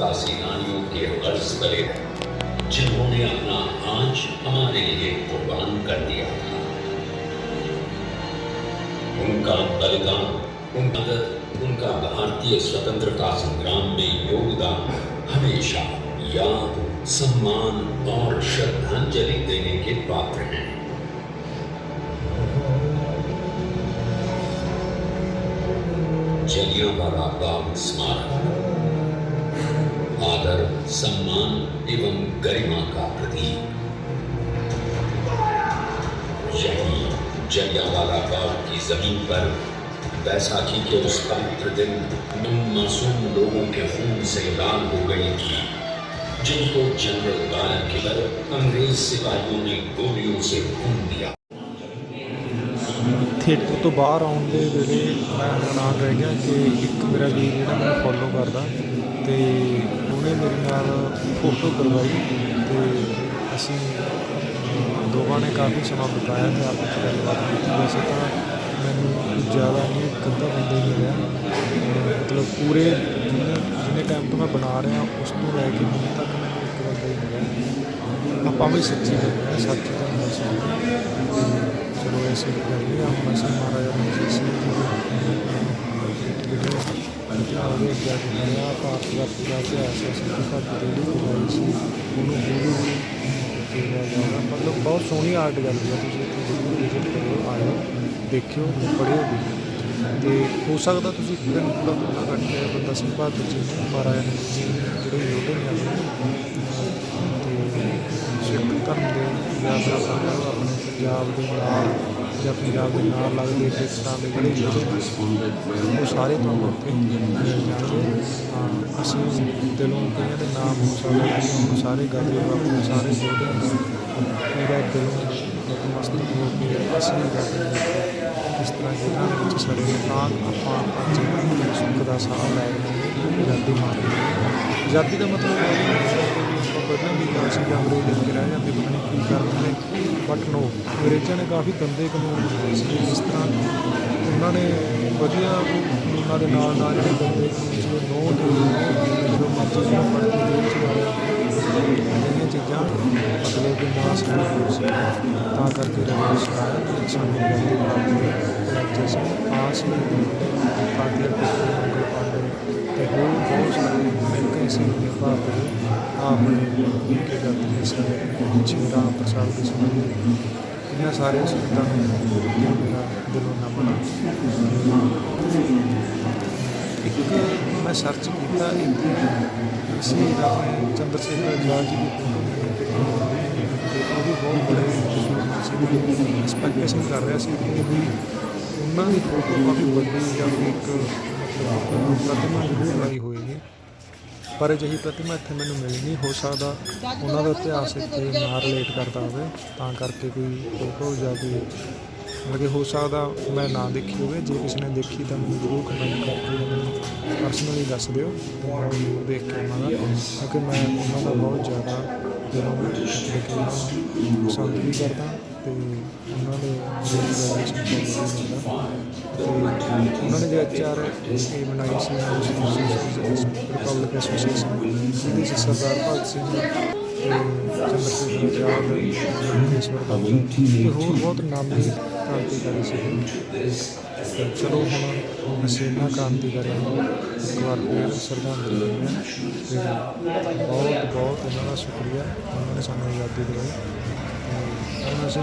स्वतंत्रता सेनानियों के कर्ज तले जिन्होंने अपना आँच हमारे लिए कुर्बान कर दिया था। उनका बलिदान, उनका उनका भारतीय स्वतंत्रता संग्राम में योगदान हमेशा याद, सम्मान और श्रद्धांजलि देने के पात्र हैं। जलियांवाला बाग स्मारक। सम्मान एवं गरिमा का प्रतीक यही जलियांवाला बाग की जमीन पर बैसाखी के उस पवित्र दिन उन मासूम लोगों के खून से लाल हो गई थी जिनको जनरल गारन के पर अंग्रेज सिपाहियों ने गोलियों से भून दिया ਥੀਏਟਰ ਤੋਂ ਬਾਹਰ ਆਉਣ ਦੇ ਵੇਲੇ ਮੈਂ ਹੈਰਾਨ ਰਹਿ ਗਿਆ ਕਿ ਇੱਕ ਮੇਰਾ ਵੀਰ ਜਿਹੜਾ ਮੈਨੂੰ ਫੋਲੋ ਕਰਦਾ ਤੇ ਉਹਨੇ ਮੇਰੇ ਨਾਲ ਫੋਟੋ ਕਰਵਾਈ ਤੇ ਅਸੀਂ ਦੋਵਾਂ ਨੇ ਕਾਫੀ ਸਮਾਂ ਬਿਤਾਇਆ ਤੇ ਆਪਸ ਵਿੱਚ ਗੱਲਬਾਤ ਕੀਤੀ। ਵੈਸੇ ਤਾਂ ਮੈਨੂੰ ਜ਼ਿਆਦਾ ਨਹੀਂ ਇੱਕ ਅੱਧਾ ਬੰਦਾ ਹੀ ਮਿਲਿਆ। ਮਤਲਬ ਪੂਰੇ ਜਿੰਨੇ ਜਿੰਨੇ ਟਾਈਮ ਤੋਂ ਮੈਂ ਬਣਾ ਰਿਹਾ ਉਸ ਤੋਂ ਲੈ ਕੇ ਹੁਣ ਤੱਕ ਮੈਨੂੰ ਇੱਕ ਬੰਦਾ ਹੀ ਮਿਲਿਆ। ਆਪਾਂ ਵੀ ਸੱਚੀ ਮਿਲੇ ਹਾਂ, ਸੱਚ ਤਾਂ ਚਲੋ ਐਸੇ ਕਰ ਲਿਆ ਹੁਣ ਮਹਾਰਾਜਾ ਰਣਜੀਤ ਸਿੰਘ ਜੀ ਦੇ ਜਿਹੜੇ ਆਗੇ ਜਾ ਕੇ ਦਾ ਇਤਿਹਾਸ ਹੈ ਸਿੱਖ ਭਗਤ ਦੀ ਜਿਹੜੀ ਹੋਈ ਸੀ ਉਹਨੂੰ ਗੁਰੂ ਵੀ ਕਿਹਾ ਜਾਂਦਾ ਮਤਲਬ ਬਹੁਤ ਸੋਹਣੀ ਆਰਟ ਗੈਲਰੀ ਹੈ ਤੁਸੀਂ ਇੱਥੇ ਜ਼ਰੂਰ ਵਿਜ਼ਿਟ ਕਰਿਓ ਆਇਓ ਦੇਖਿਓ ਪੜ੍ਹਿਓ ਵੀ ਤੇ ਹੋ ਸਕਦਾ ਤੁਸੀਂ ਇੱਕ ਦਿਨ ਪੂਰਾ ਕੇ ਬੰਦਾ ਸਿੰਘ ਬਹਾਦਰ ਜੀ ਨੂੰ ਮਹਾਰਾਜਾ ਰਣਜੀਤ ਸਿੰਘ ਜਿਹੜੇ ਯੋਧੇ ਨੇ ਆਪਣੇ ਤੇ ਸਿੱਖ ਧਰਮ ਦੇ ਯਾਤਰਾ ਕਰਦੇ ਆਪਣੇ ਪੰਜਾਬ ਦੇ ਨਾਲ ਜਾਂ ਪੰਜਾਬ ਦੇ ਨਾਲ ਲੱਗਦੇ ਖੇਤਰਾਂ ਦੇ ਜਿਹੜੇ ਨੇ ਉਹ ਸਾਰੇ ਤੁਹਾਨੂੰ ਉੱਥੇ ਮਿਲ ਜਾਣਗੇ ਤਾਂ ਅਸੀਂ ਦਿਲੋਂ ਕਈਆਂ ਦੇ ਨਾਮ ਹੋ ਸਕਦੇ ਕਿ ਹੁਣ ਸਾਰੇ ਗਾਦੇ ਆਪਣੇ ਸਾਰੇ ਦਾ ਪੂਰਾ ਦਿਲੋਂ ਨਤਮਸਤਕ ਹੋ ਕੇ ਅਸੀਂ ਕਰਦੇ ਇਸ ਤਰ੍ਹਾਂ ਜਿਹਨਾਂ ਵਿੱਚ ਸਾਡੇ ਤਾਂ ਆਪਾਂ ਅੱਜ ਸੁੱਖ ਦਾ ਸਾਹ ਲੈ ਰਹੇ ਹਾਂ ਆਜ਼ਾਦੀ ਮਾਰ ਆਜ਼ਾਦੀ ਦਾ ਮਤਲਬ ਹੈ ਪਹਿਲਾਂ ਵੀ ਗੱਲ ਸੀ ਕਿ ਅੰਗਰੇਜ਼ ਇੱਥੇ ਰਹਿ ਜਾਂਦੇ ਪਤਾ ਨਹੀਂ ਕੀ ਕਰਦੇ ਨੇ ਬਟ ਨੋ ਅੰਗਰੇਜ਼ਾਂ ਨੇ ਕਾਫੀ ਗੰਦੇ ਕਾਨੂੰਨ ਬਣਾਏ ਸੀ ਜਿਸ ਤਰ੍ਹਾਂ ਉਹਨਾਂ ਨੇ ਵਧੀਆ ਕਾਨੂੰਨਾਂ ਦੇ ਨਾਲ ਨਾਲ ਜਿਹੜੇ ਗੰਦੇ ਕਾਨੂੰਨ ਸੀ ਨੋ ਦੇ ਜੋ ਮਰਜ਼ੀ ਨੂੰ ਪੜ੍ਹ ਕੇ ਜੇਲ੍ਹ ਵਾਲੇ ਜਿਹੜੀਆਂ ਚੀਜ਼ਾਂ ਮਤਲਬ ਕਿ ਨਾ ਸਮਝ ਸੀ। ਤਾਂ ਕਰਕੇ ਰਵਿਸ਼ ਆਇਆ ਸਾਨੂੰ ਗੰਦੇ ਬਣਾਉਂਦੇ ਜਿਸ ਆਸ ਨੂੰ ਪਾਰਟੀ ਹੋਰ ਬਹੁਤ ਸਾਰੇ ਅਨੇਕਾਂ ਸਿੰਘ ਦੇ ਭਾਰਤ ਦੇ ਆਪਣੇ ਕੇ ਗੱਤਰੀ ਸਾਰੇ ਛੇਰਾ ਪ੍ਰਸਾਦ ਦੇ ਸਮੇਂ ਇਹਨਾਂ ਸਾਰੇ ਸੰਤਾਂ ਨੂੰ ਮੇਰਾ ਦਿਲੋਂ ਨਮਨ ਇੱਕ ਮੈਂ ਸਰਚ ਕੀਤਾ ਇੱਕ ਸੀ ਆਪਣੇ ਚੰਦਰ ਸ਼ੇਖਰ ਆਜ਼ਾਦ ਜੀ ਦੀ ਉਹ ਵੀ ਬਹੁਤ ਬੜੇ ਸੀ ਐਕਸਪੈਕਟੇਸ਼ਨ ਕਰ ਰਿਹਾ ਸੀ ਕਿ ਵੀ ਉਹਨਾਂ ਦੀ ਫੋਟੋ ਕਾਫੀ ਵੱਡੀ ਜਾਂ ਇੱਕ ਪ੍ਰਤਿਮਾ ਜ਼ਰੂਰ ਲਾਈ ਹੋਏਗੀ ਪਰ ਅਜਿਹੀ ਪ੍ਰਤਿਮਾ ਇੱਥੇ ਮੈਨੂੰ ਮਿਲੀ ਨਹੀਂ। ਹੋ ਸਕਦਾ ਉਹਨਾਂ ਦਾ ਇਤਿਹਾਸ ਇੱਥੇ ਨਾ ਰਿਲੇਟ ਕਰਦਾ ਹੋਵੇ, ਤਾਂ ਕਰਕੇ ਕੋਈ ਫੋਟੋ ਜਾਂ ਕੋਈ ਮਤਲਬ ਕਿ ਹੋ ਸਕਦਾ ਮੈਂ ਨਾ ਦੇਖੀ ਹੋਵੇ। ਜੇ ਕਿਸੇ ਨੇ ਦੇਖੀ ਤਾਂ ਮੈਨੂੰ ਜ਼ਰੂਰ ਕਮੈਂਟ ਕਰਕੇ ਮੈਨੂੰ ਪਰਸਨਲੀ ਦੱਸ ਦਿਓ। ਮੈਂ ਜ਼ਰੂਰ ਦੇਖ ਕੇ ਆਵਾਂਗਾ। ਕਿਉਂਕਿ ਮੈਂ ਉਹਨਾਂ ਦਾ ਬਹੁਤ ਜ਼ਿਆਦਾ ਜਦੋਂ ਪਸੰਦ ਵੀ ਕਰਦਾ। ਤੇ ਉਹਨਾਂ ਦੇ ਬਹੁਤ ਜ਼ਿਆਦਾ ਤੇ ਉਹਨਾਂ ਨੇ ਜੋ ਐਚਆਰ ਇਹ ਬਣਾਈ ਸੀ ਰਿਪਬਲਿਕ ਐਸੋਸੀਏਸ਼ਨ ਜਿਹਦੇ ਵਿੱਚ ਸਰਦਾਰ ਭਗਤ ਸਿੰਘ ਤੇ ਚੰਦਰ ਸ਼ੇਖਰ ਆਜ਼ਾਦ ਮਹੇਸ਼ਵਰ ਭਗਤ ਤੇ ਹੋਰ ਬਹੁਤ ਨਾਮੀ ਕ੍ਰਾਂਤੀਕਾਰੀ ਸੀ ਤੇ ਚਲੋ ਹੁਣ ਅਸੀਂ ਇਹਨਾਂ ਕ੍ਰਾਂਤੀਕਾਰੀਆਂ ਨੂੰ ਇੱਕ ਵਾਰ ਫਿਰ ਸ਼ਰਧਾਂਜਲੀ ਦਿੰਦੇ ਹਾਂ ਤੇ ਬਹੁਤ ਬਹੁਤ ਇਹਨਾਂ ਦਾ ਸ਼ੁਕਰੀਆ ਉਹਨਾਂ ਨੇ ਸਾਨੂੰ ਆਜ਼ਾਦੀ ਦਿਵਾਈ ਤੇ ਹੁਣ ਅਸੀਂ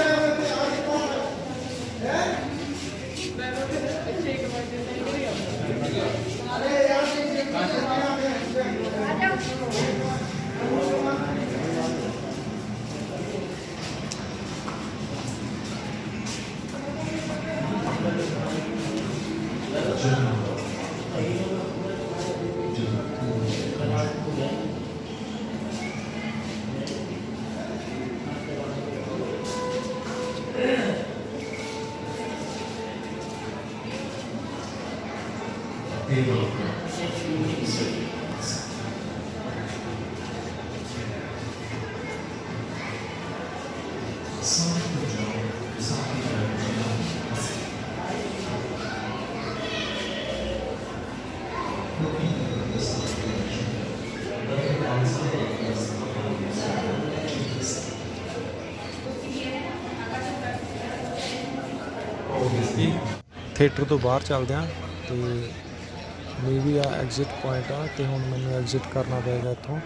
ਥੀਏਟਰ ਤੋਂ ਬਾਹਰ ਚੱਲਦੇ ਹਾਂ ਤੇ ਵੀ ਆ ਐਗਜ਼ਿਟ ਪੁਆਇੰਟ ਆ ਤੇ ਹੁਣ ਮੈਨੂੰ ਐਗਜ਼ਿਟ ਕਰਨਾ ਪਏਗਾ ਇੱਥੋਂ।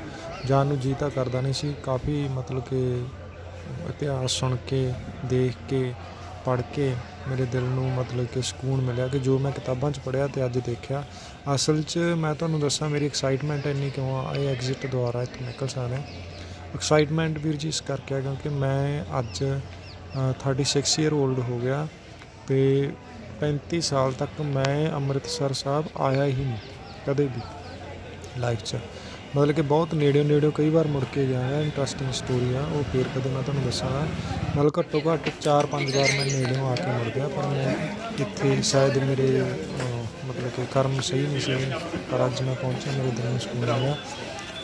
ਜਾਣ ਨੂੰ ਜੀ ਤਾਂ ਕਰਦਾ ਨਹੀਂ ਸੀ ਕਾਫੀ ਮਤਲਬ ਕਿ ਇਤਿਹਾਸ ਸੁਣ ਕੇ ਦੇਖ ਕੇ ਪੜ੍ਹ ਕੇ ਮੇਰੇ ਦਿਲ ਨੂੰ ਮਤਲਬ ਕਿ ਸਕੂਨ ਮਿਲਿਆ ਕਿ ਜੋ ਮੈਂ ਕਿਤਾਬਾਂ 'ਚ ਪੜ੍ਹਿਆ ਤੇ ਅੱਜ ਦੇਖਿਆ। ਅਸਲ 'ਚ ਮੈਂ ਤੁਹਾਨੂੰ ਦੱਸਾਂ ਮੇਰੀ ਐਕਸਾਈਟਮੈਂਟ ਇੰਨੀ ਕਿਉਂ ਆ ਇਹ ਐਗਜ਼ਿਟ ਦੁਆਰਾ ਇੱਥੋਂ ਨਿਕਲ ਸਕਦੇ ਐਕਸਾਈਟਮੈਂਟ ਵੀਰ ਜੀ ਇਸ ਕਰਕੇ ਆ ਕਿਉਂਕਿ ਮੈਂ ਅੱਜ ਅ, 36 ਈਅਰ 올ਡ ਹੋ ਗਿਆ ਤੇ 35 ਸਾਲ ਤੱਕ ਮੈਂ ਅੰਮ੍ਰਿਤਸਰ ਸਾਹਿਬ ਆਇਆ ਹੀ ਨਹੀਂ, ਕਦੇ ਵੀ ਲਾਈਫ 'ਚ। ਮਤਲਬ ਕਿ ਬਹੁਤ ਨੇੜਿਓਂ ਨੇੜਿਓਂ ਕਈ ਵਾਰ ਮੁੜ ਕੇ ਗਿਆ ਹਾਂ ਇੰਟਰਸਟਿੰਗ ਸਟੋਰੀ ਆ, ਉਹ ਫੇਰ ਕਦੇ ਮੈਂ ਤੁਹਾਨੂੰ ਦੱਸਾਂਗਾ। ਮਤਲਬ ਘੱਟੋ ਘੱਟ 4-5 ਵਾਰ ਮੈਂ ਨੇੜਿਓਂ ਆ ਕੇ ਮੁੜ ਗਿਆ, ਪਰ ਮੈਂ ਇੱਥੇ ਸ਼ਾਇਦ ਮੇਰੇ ਮਤਲਬ ਕਿ ਕਰਮ ਸਹੀ ਨਹੀਂ ਸੀ, ਪਰ ਅੱਜ ਮੈਂ ਪਹੁੰਚਿਆ, ਮੇਰੇ ਦਿਲ ਨੂੰ ਸਕੂਨ ਮਿਲਿਆ।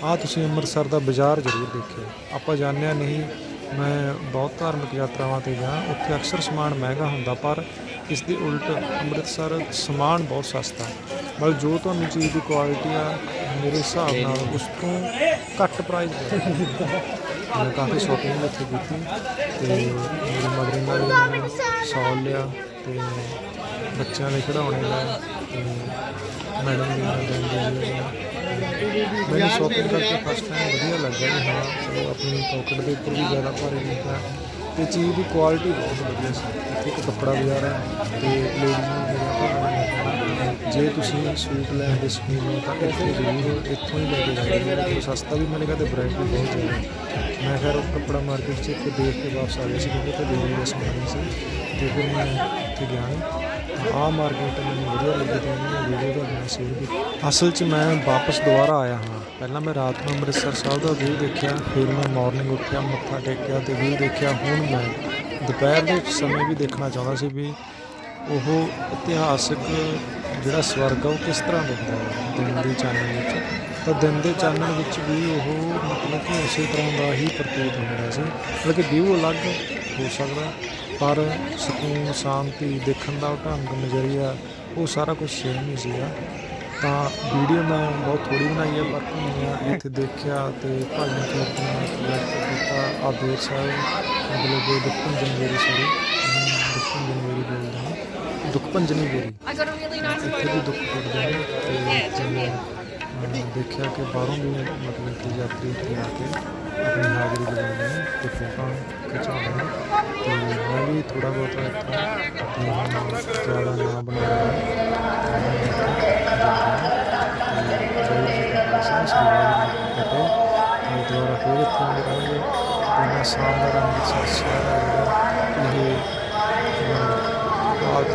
ਆ ਤੁਸੀਂ ਅੰਮ੍ਰਿਤਸਰ ਦਾ ਬਾਜ਼ਾਰ ਜ਼ਰੂਰ ਦੇਖਿਓ। ਆਪਾਂ ਜਾਣਿਆ ਨਹੀਂ ਮੈਂ ਬਹੁਤ ਧਾਰਮਿਕ ਯਾਤਰਾਵਾਂ ਤੇ ਗਿਆ। ਉੱਥੇ ਅਕਸਰ ਸਮਾਨ ਮਹਿੰਗਾ ਹੁੰਦਾ, ਪਰ ਇਸ ਦੇ ਉਲਟ ਅੰਮ੍ਰਿਤਸਰ ਸਮਾਨ ਬਹੁਤ ਸਸਤਾ। ਮਤਲਬ ਜੋ ਤੁਹਾਨੂੰ ਚੀਜ਼ ਦੀ ਕੁਆਲਿਟੀ ਆ, ਮੇਰੇ ਹਿਸਾਬ ਨਾਲ ਉਸ ਤੋਂ ਘੱਟ ਪ੍ਰਾਈਸ ਮੈਂ ਕਾਫੀ ਸ਼ੋਪਿੰਗ ਉੱਥੇ ਕੀਤੀ ਤੇ ਮੇਰੀ ਮਦਰ ਇਨ ਲਾ ਨੇ ਸ਼ਾਲ ਲਿਆ ਤੇ ਬੱਚਿਆਂ ਦੇ ਖਿਡੌਣੇ ਲਏ ਤੇ ਮੈਡਮ ਦੀ ਨਾਲ ਜਾਂਦੇ ਮੈਨੂੰ ਸ਼ੋਪਿੰਗ ਕਰਕੇ ਫਸਟ ਟਾਈਮ ਵਧੀਆ ਲੱਗਾ ਵੀ ਹਾਂ, ਚਲੋ ਆਪਣੀ ਪਾਕਟ ਦੇ ਉੱਪਰ ਵੀ ਜ਼ਿਆਦਾ ਭਾਰੀ ਨਹੀਂ ਹੈ। ਤੇ ਚੀਜ਼ ਦੀ ਕੁਆਲਿਟੀ ਬਹੁਤ ਵਧੀਆ ਸੀ। ਇੱਥੇ ਇੱਕ ਕੱਪੜਾ ਬਾਜ਼ਾਰ ਹੈ ਤੇ ਲੇਡੀਜ਼ ਨੂੰ ਮੇਰਾ ਭਰਾ ਜੇ ਤੁਸੀਂ ਸੂਟ ਲੈਣ ਦੇ ਸ਼ੌਕੀਨ ਹੋ ਤਾਂ ਇੱਥੇ ਜ਼ਰੂਰ ਇੱਥੋਂ ਹੀ ਲੈ ਕੇ ਜਾਈਏ ਤੇ ਸਸਤਾ ਵੀ ਮਿਲੇਗਾ ਤੇ ਵੈਰਾਈਟੀ ਬਹੁਤ ਜ਼ਿਆਦਾ ਮੈਂ ਫਿਰ ਉਹ ਕੱਪੜਾ ਮਾਰਕੀਟ 'ਚ ਇੱਥੇ ਦੇਖ ਕੇ ਵਾਪਸ ਆ ਗਿਆ ਸੀ, ਕਿਉਂਕਿ ਤੇ ਦੇਣੀ ਸਮਾਨ ਸੀ। ਤੇ ਫਿਰ ਮੈਂ ਉੱਥੇ ਗਿਆ। ਆ ਮਾਰਕੀਟ ਮੈਨੂੰ ਵਧੀਆ ਲੱਗੀ ਤੇ ਉਹਨੇ ਵੀਡੀਓ ਦਾ ਮੈਂ ਸ਼ੇਅਰ ਕੀਤੀ। ਅਸਲ 'ਚ ਮੈਂ ਵਾਪਸ ਦੁਬਾਰਾ ਆਇਆ ਹਾਂ। ਪਹਿਲਾਂ ਮੈਂ ਰਾਤ ਨੂੰ ਅੰਮ੍ਰਿਤਸਰ ਸਾਹਿਬ ਦਾ ਵਿਊ ਦੇਖਿਆ, ਫਿਰ ਮੈਂ ਮਾਰਨਿੰਗ ਉੱਠਿਆ, ਮੱਥਾ ਟੇਕਿਆ ਤੇ ਵਿਊ ਦੇਖਿਆ। ਹੁਣ ਮੈਂ ਦੁਪਹਿਰ ਦੇ ਸਮੇਂ ਵੀ ਦੇਖਣਾ ਚਾਹੁੰਦਾ ਸੀ ਵੀ ਉਹ ਇਤਿਹਾਸਕ ਜਿਹੜਾ ਸਵਰਗ ਆ, ਉਹ ਕਿਸ ਤਰ੍ਹਾਂ ਦਿਖਦਾ ਹੈ? ਦਿਨ ਦੇ ਚਾਨਣ ਵਿੱਚ। ਤਾਂ ਦਿਨ ਦੇ ਚਾਨਣ ਵਿੱਚ ਵੀ ਉਹ ਮਤਲਬ ਕਿ ਉਸੇ ਤਰ੍ਹਾਂ ਦਾ ਹੀ ਪ੍ਰਤੀਤ ਹੁੰਦਾ ਸੀ। ਮਤਲਬ ਕਿ ਵਿਊ ਅਲੱਗ ਹੋ ਸਕਦਾ। ਪਰ ਸਕੂਨ ਸ਼ਾਂਤੀ ਦੇਖਣ ਦਾ ਢੰਗ ਨਜ਼ਰੀਆ ਉਹ ਸਾਰਾ ਕੁਝ ਸੇਮ ਹੀ ਸੀਗਾ। ਤਾਂ ਵੀਡੀਓ ਮੈਂ ਬਹੁਤ ਥੋੜੀ ਬਣਾਈ ਹੈ ਪਰ ਮੈਂ ਇੱਥੇ ਦੇਖਿਆ ਤੇ ਭਾਈਆਂ ਕੀਰਤਨ ਕੀਤਾ। ਆ ਬੇਰ ਸਾਹਿਬ ਮਤਲਬ ਕਿ ਦੁੱਖਨ ਜਨਵਰੀ ਸੋਰੀ ਦੁੱਖਨ ਜਨਵਰੀ ਬੋਲਦਾ ਹਾਂ ਦੁੱਖ ਭੰਜਨੀ ਬੋਲੀ I got a really nice ਇੱਥੇ. ਵੀ ਦੁੱਖ ਟੁੱਟਦੇ ਨੇ ਤੇ ਜਿਵੇਂ ਦੇਖਿਆ ਕਿ ਬਾਹਰੋਂ ਵੀ ਮਤਲਬ ਕਿ ਯਾਤਰੀ ਇੱਥੇ ਆ ਕੇ ਆਪਣੀ ਹਾਜ਼ਰੀ ਲਗਾਉਂਦੇ ਨੇ ਤੇ ਫੋਟੋਆਂ ਖਿਚਾਉਂਦੇ ਨੇ। ਤੇ ਮੈਂ ਵੀ ਥੋੜਾ ਬਹੁਤ ਇੱਥੋਂ ਤੇ ਜ਼ਿਆਦਾ ਨਾ ਬਣਾ ਤੇ ਦੁਬਾਰਾ ਫਿਰ ਇੱਥੇ ਆਉਂਦੇ ਤੇ ਸ਼ਾਨਦਾਰ ਅੰਮ੍ਰਿਤਸਰ ਸ਼ਹਿਰ ਇਹ ਅਹ, ਲਾਲ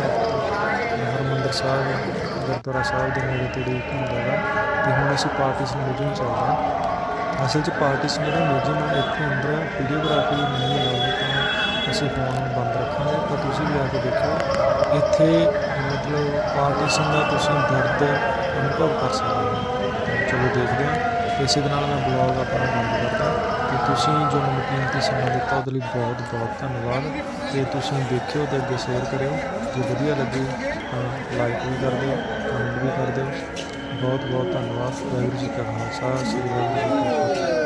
ਹਰਿਮੰਦਰ ਸਾਹਿਬ ਗੁਰਦੁਆਰਾ ਸਾਹਿਬ ਦੇ ਨੇੜੇ ਤੇੜੇ ਇੱਕ ਹੁੰਦਾ ਵਾ ਤੇ ਹੁਣ ਅਸੀਂ ਪਾਰਟੀਸ਼ਨ ਮਿਊਜ਼ੀਅਮ ਚੱਲਦੇ ਹਾਂ। ਅਸਲ 'ਚ ਪਾਰਟੀਸ਼ਨ ਜਿਹੜਾ ਮਿਊਜ਼ੀਅਮ ਹੈ ਇੱਥੇ ਅੰਦਰ ਵੀਡੀਓਗ੍ਰਾਫੀ ਨਹੀਂ ਲਾਉਂਦੇ ਤਾਂ ਅਸੀਂ ਫੋਨ ਬੰਦ ਰੱਖਾਂਗੇ। ਪਰ ਤੁਸੀਂ ਵੀ ਆ ਕੇ ਦੇਖੋ ਇੱਥੇ ਮਤਲਬ ਪਾਰਟੀਸ਼ਨ ਦਾ ਤੁਸੀਂ ਦਰਦ ਅਨੁਭਵ ਕਰ ਸਕਦੇ ਹੋ। ਚਲੋ ਦੇਖਦੇ ਹਾਂ। ਇਸੇ ਦੇ ਨਾਲ ਮੈਂ ਬਲੌਗ ਆਪਣਾ ਬੰਦ ਕਰਦਾ ਤੇ ਤੁਸੀਂ ਜੋ ਮੈਨੂੰ ਕੀਮਤੀ ਸਮਾਂ ਦਿੱਤਾ, ਉਹਦੇ ਲਈ ਬਹੁਤ ਬਹੁਤ ਧੰਨਵਾਦ। ਤੇ ਤੁਸੀਂ ਦੇਖਿਓ ਤੇ ਅੱਗੇ ਸ਼ੇਅਰ ਕਰਿਓ। ਜੇ ਵਧੀਆ ਲੱਗੇ ਤਾਂ ਲਾਈਕ ਵੀ ਕਰ ਦਿਓ। ਕਮੈਂਟ ਵੀ ਕਰ ਦਿਓ ਬਹੁਤ ਬਹੁਤ ਧੰਨਵਾਦ। ਵਾਹਿਗੁਰੂ ਜੀ ਕਾ ਖਾਲਸਾ, ਸ੍ਰੀ ਵਾਹਿਗੁਰੂ ਜੀ ਕੀ ਫਤਿਹ।